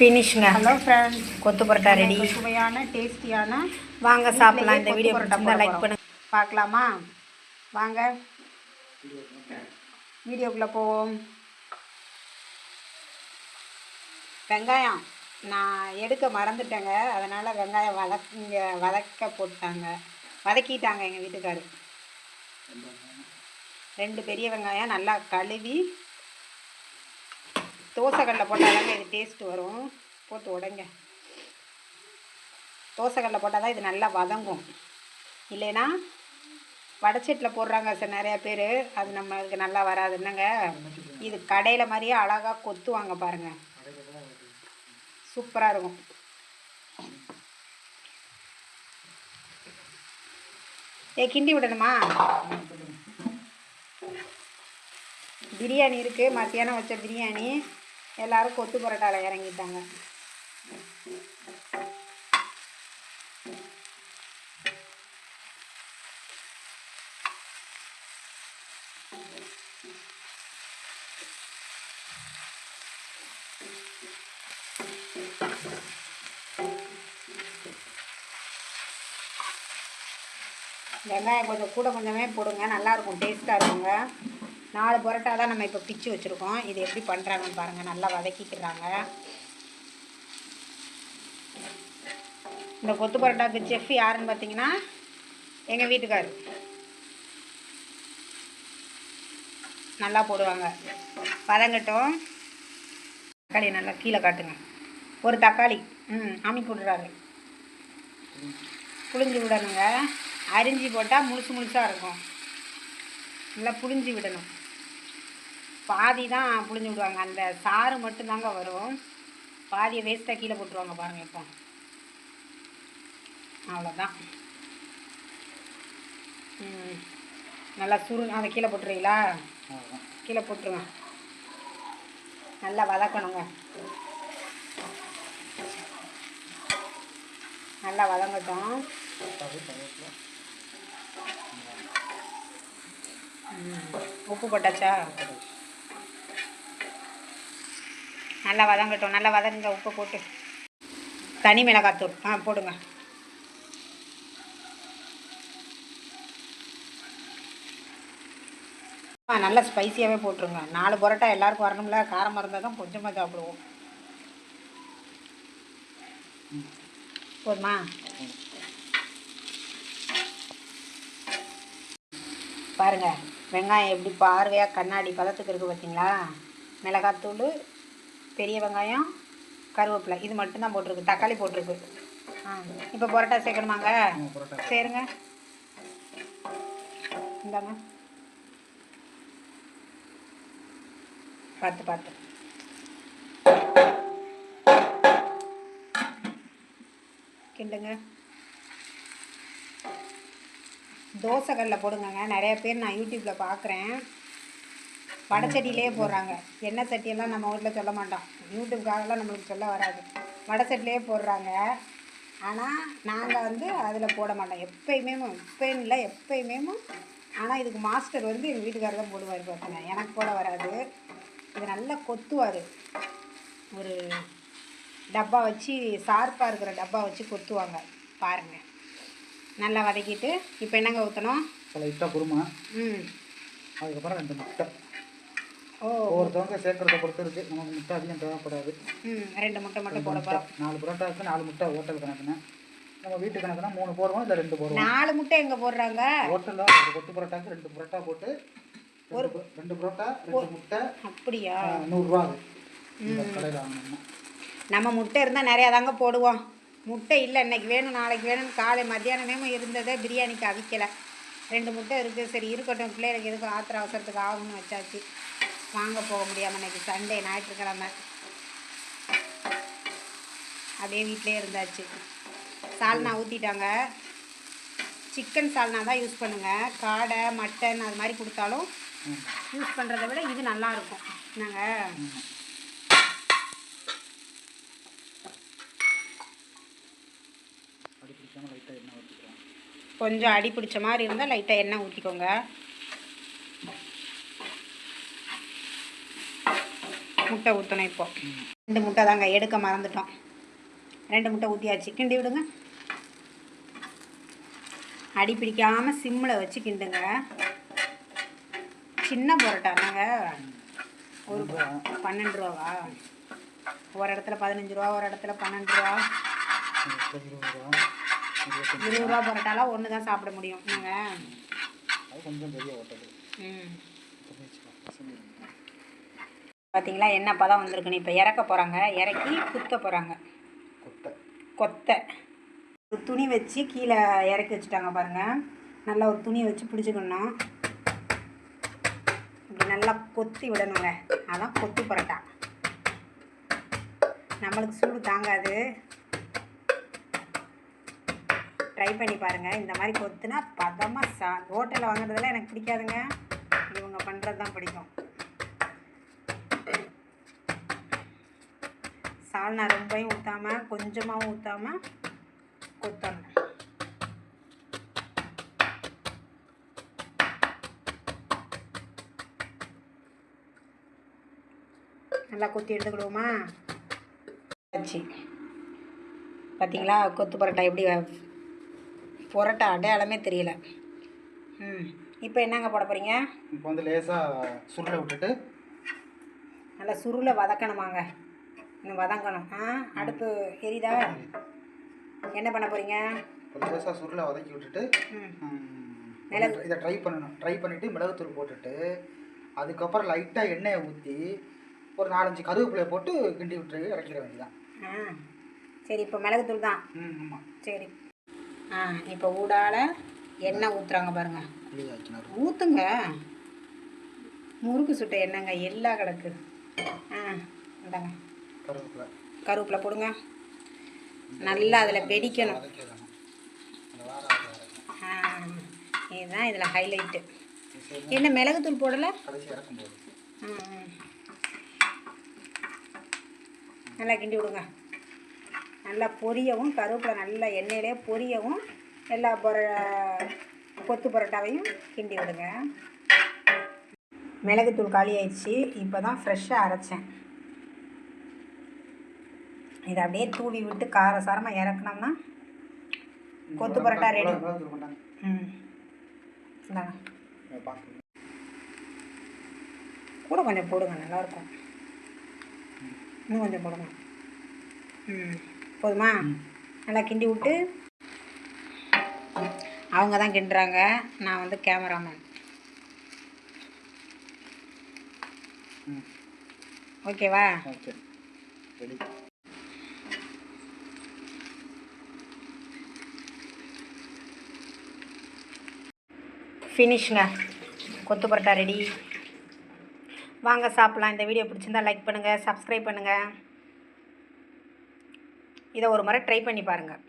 ஃபினிஷ்ங்க hello friends கொத்து parotta ready சுவையான டேஸ்டியான வாங்க சாப்பிடலாம். இந்த வீடியோ பிடிச்சிருந்தா லைக் பண்ணுங்க. பார்க்கலாமா? வாங்க. வீடியோக்குள்ளே போவோம். வெங்காயம் நான் எடுக்க மறந்துட்டேங்க. அதனால் வெங்காயம் வதக்கிங்க வதக்க போட்டாங்க. வதக்கிட்டாங்க எங்கள் வீட்டுக்காரு. ரெண்டு பெரிய வெங்காயம் நல்லா கழுவி தோசைக்கல்ல போட்டால் தாங்க இது டேஸ்ட் வரும். போட்டு உடைங்க. தோசைக்கல்ல போட்டால் தான் இது நல்லா வதங்கும். இல்லைன்னா வடச்சட்டில் போடுறாங்க சார் நிறையா பேர். அது நம்மளுக்கு நல்லா வராது. என்னங்க? இது கடையில் மாதிரியே அழகாக கொத்துவாங்க பாருங்கள் சூப்பராக இருக்கும். ஏ கிண்டி விடணுமா? பிரியாணி இருக்குது மத்தியானம் வச்ச பிரியாணி. எல்லாரும் கொத்து பரோட்டாவில் இறங்கிட்டாங்க. வெங்காயம் கொஞ்சம் கூட கொஞ்சமே போடுங்க. நல்லாயிருக்கும் டேஸ்ட்டாக இருக்குங்க. நாலு பரோட்டா தான் நம்ம இப்போ பிச்சு வச்சுருக்கோம். இது எப்படி பண்ணுறாங்கன்னு பாருங்கள் நல்லா வதக்கிக்கிறாங்க. இந்த கொத்து பரோட்டாவுக்கு செஃப் யாருன்னு பார்த்தீங்கன்னா எங்கள் வீட்டுக்கார். நல்லா போடுவாங்க. வதங்கட்டும். தக்காளி நல்லா கீழே காட்டுங்க. ஒரு தக்காளி. ம் அமி விடுறாரு புழிஞ்சு விடணுங்க. அரிஞ்சு போட்டால் முழுசு முழுசாக இருக்கும். நல்லா புழிஞ்சு விடணும். பாதி தான் புளிஞ்சு விடுவாங்க. அந்த சாறு மட்டும்தாங்க வரும். பாதியை வேஸ்ட்டாக கீழே போட்டுருவாங்க பாருங்கள் இப்போ. அவ்வளோதான் ம். நல்லா சுரு அதை கீழே போட்டுறீங்களா? கீழே போட்டுருங்க. நல்லா வதக்கணுங்க. நல்லா வதங்கட்டும். உப்பு போட்டாச்சா. நல்லா வதங்கட்டும். நல்லா வதங்க உப்பு போட்டு. தனி மிளகாத்தூள் ஆ போடுங்க. ஆ நல்லா ஸ்பைசியாகவே போட்டுருங்க. நாலு பரோட்டா எல்லாருக்கும் வரணும்ல. காரமாக இருந்தால் தான் கொஞ்சமாக சாப்பிடுவோம். போதுமா? பாருங்க. வெங்காயம் எப்படி பார்வையாக கண்ணாடி பதத்துக்கு இருக்குது பார்த்தீங்களா மிளகாத்தூள் பெரிய வெங்காயம் கருவேப்பிலை. இது மட்டும்தான் போட்டிருக்கு. தக்காளி போட்டிருக்கு. ஆ இப்போ பரோட்டா சேர்க்கணுமாங்க? சேருங்க. இந்தாங்க. பார்த்து பார்த்து. கிண்டுங்க. தோசைக்கல்ல போடுங்கங்க. நிறைய பேர் நான் யூடியூப்பில் பார்க்குறேன் வடச்சட்டியிலே போடுறாங்க. எண்ணெய் சட்டியெல்லாம் நம்ம வீட்டில் சொல்ல மாட்டோம். யூடியூப்காகலாம் நம்மளுக்கு சொல்ல வராது. வடச்சட்டிலே போடுறாங்க. ஆனால் நாங்கள் வந்து அதில் போட மாட்டோம். எப்பயுமே இப்போயும் இல்லை எப்பயுமே. ஆனால் இதுக்கு மாஸ்டர் வந்து எங்கள் வீட்டுக்காரர் தான் போடுவார் பார்த்தேன் எனக்கு போட வராது. இது நல்லா கொத்துவார். ஒரு டப்பா வச்சு ஷார்ப்பாக இருக்கிற டப்பா வச்சு கொத்துவாங்க. பாருங்கள் நல்லா வதக்கிட்டு இப்போ என்னங்க ஊற்றணும் லைட்டாக குருமா. ம். அதுக்கப்புறம் ரெண்டு முட்டை. ஒவ்வொருத்தவங்க சேர்க்கறத பொறுத்து இருக்கு. நமக்கு முட்டை அதிகம் தேவைப்படாது. ம் ரெண்டு முட்டை மட்டும் போட முட்டை. போகிறோம் நாலு புரோட்டாவுக்கு நாலு முட்டை ஹோட்டல் கணக்குன்னு. நம்ம வீட்டு கணக்குனா மூணு போடுவோம் இல்லை ரெண்டு போடுவோம்? நாலு முட்டை எங்கே போடுறாங்க? ஹோட்டலில் ஒரு கொத்து புரோட்டாக்கு ரெண்டு புரோட்டா போட்டு ஒரு ரெண்டு புரோட்டா ரெண்டு முட்டை அப்படியா? நூறுரூவா இந்த கடையில் நம்ம முட்டை இருந்தால் நிறையா தாங்க போடுவோம். முட்டை இல்லை இன்னைக்கு வேணும் நாளைக்கு வேணும்னு காலை மத்தியானமே இருந்ததே பிரியாணிக்கு அவிக்கலை. ரெண்டு முட்டை இருக்குது சரி இருக்கட்டும் பிள்ளைகளுக்கு எதுக்கு ஆத்திர அவசரத்துக்கு ஆகும்னு வச்சாச்சு. வாங்க போக முடியாமல் இன்னைக்கு சண்டே ஞாயிற்றுக்கிழமை. அப்படியே வீட்டிலே இருந்தாச்சு. சால்னா ஊற்றிட்டாங்க சிக்கன் சால்னா தான் யூஸ் பண்ணுங்கள் காடை மட்டன் அது மாதிரி கொடுத்தாலும். யூஸ் பண்ணுறத விட இது நல்லா இருக்கும். நாங்கள் அப்படி பிடிச்சாம லைட்டாக எண்ணெய் ஊற்றிக்கிறோம் கொஞ்சம் அடி பிடிச்ச மாதிரி இருந்தால் லைட்டாக எண்ணெய் ஊற்றிக்கோங்க முட்டை ஊற்றணும் இப்போ. ரெண்டு முட்டை தாங்க எடுக்க மறந்துட்டோம். ரெண்டு முட்டை ஊற்றியாச்சு கிண்டி விடுங்க. அடி பிடிக்காமல் சிம்மில் வச்சு கிண்டுங்க. சின்ன பரோட்டானாங்க ஒரு பன்னெண்டு ரூபாவா? ஒரு இடத்துல பதினஞ்சு ரூபா ஒரு இடத்துல பன்னெண்டு ரூபா. இருபது ரூபா பரோட்டாலாம் ஒன்று தான் சாப்பிட முடியும். நாங்க அது கொஞ்சம் பெரிய ஹோட்டல். ம். பார்த்தீங்களா என்ன பதம் வந்திருக்குன்னு இப்போ இறக்க போகிறாங்க இறக்கி குத்த போகிறாங்க கொத்தை. ஒரு துணி வச்சு கீழே இறக்கி வச்சுட்டாங்க பாருங்கள் நல்லா ஒரு துணி வச்சு பிடிச்சிக்கணும் இப்படி நல்லா கொத்தி விடணுங்க. அதான் கொத்து பரோட்டா. நம்மளுக்கு சூடு தாங்காது. ட்ரை பண்ணி பாருங்கள் இந்த மாதிரி கொத்துனா பதமாக சா ஹோட்டலில் வாங்குறதெல்லாம் எனக்கு பிடிக்காதுங்க. இவங்க பண்ணுறது தான் பிடிக்கும். சால்னா ரொம்பவும் ஊற்றாம கொஞ்சமாகவும் ஊற்றாம கொத்தணும் நல்லா கொத்தி எடுத்துக்கிடுவோமா? ஆச்சு பார்த்தீங்களா கொத்து பரோட்டா எப்படி புரோட்டா அடையாளமே தெரியல. ம் இப்போ என்னங்க போட போகிறீங்க இப்போ வந்து லேசாக சுருளை விட்டுட்டு நல்லா சுருளை வதக்கணுமாங்க. இன்னும் வதங்கணும். ஆ அடுப்பு எரியுதா? என்ன பண்ண போகிறீங்க இப்போ லேசாக சுருளை வதக்கி விட்டுட்டு மிளகு- இதை ட்ரை பண்ணணும். ட்ரை பண்ணிவிட்டு மிளகுத்தூள் போட்டுட்டு அதுக்கப்புறம் லைட்டாக எண்ணெயை ஊற்றி ஒரு நாலஞ்சு கருவேப்பிலையை போட்டு கிண்டி விட்டு இறக்கிற வேண்டியதான் ஆ சரி இப்போ மிளகுத்தூள் தான். ம் ஆமாம் சரி. ஆ இப்போ ஊடால எண்ணெய் ஊற்றுறாங்க பாருங்க. புளி ஆக்கினார் ஊற்றுங்க முறுக்கு சுட்ட எண்ணெய்ங்க எல்லா கிடக்கு ஆ இந்தாங்க. கருவேப்பிலை. போடுங்க. நல்லா அதில் வெடிக்கணும். இதுதான் இதில் ஹைலைட்டு என்ன மிளகுத்தூள் போடலை. நல்லா கிண்டி விடுங்க. நல்லா பொரியவும் கருவேப்பிலை நல்லா எண்ணெயிலே பொரியவும் எல்லா பொர கொத்து பரோட்டாவையும் கிண்டி விடுங்க. மிளகுத்தூள் காலி ஆயிடுச்சு இப்போ தான் ஃப்ரெஷ்ஷாக அரைச்சேன். இதை அப்படியே தூவி விட்டு காரசாரமாக இறக்குனோம்னா கொத்து பரோட்டா ரெடி ம். இந்தாங்க. கூட கொஞ்சம் போடுங்க நல்லாயிருக்கும். இன்னும் கொஞ்சம் போடுங்க. ம் போதுமா? நல்லா கிண்டி விட்டு. அவங்க தான் கிண்டுறாங்க. நான் வந்து கேமராமேன். ம். ஓகேவா? ஓகே. ரெடி. ஃபினிஷ்ங்க கொத்து பரோட்டா ரெடி வாங்க சாப்பிட்லாம். இந்த வீடியோ பிடிச்சிருந்தா லைக் பண்ணுங்கள் சப்ஸ்கிரைப் பண்ணுங்கள் இதை ஒரு முறை ட்ரை பண்ணி பாருங்கள்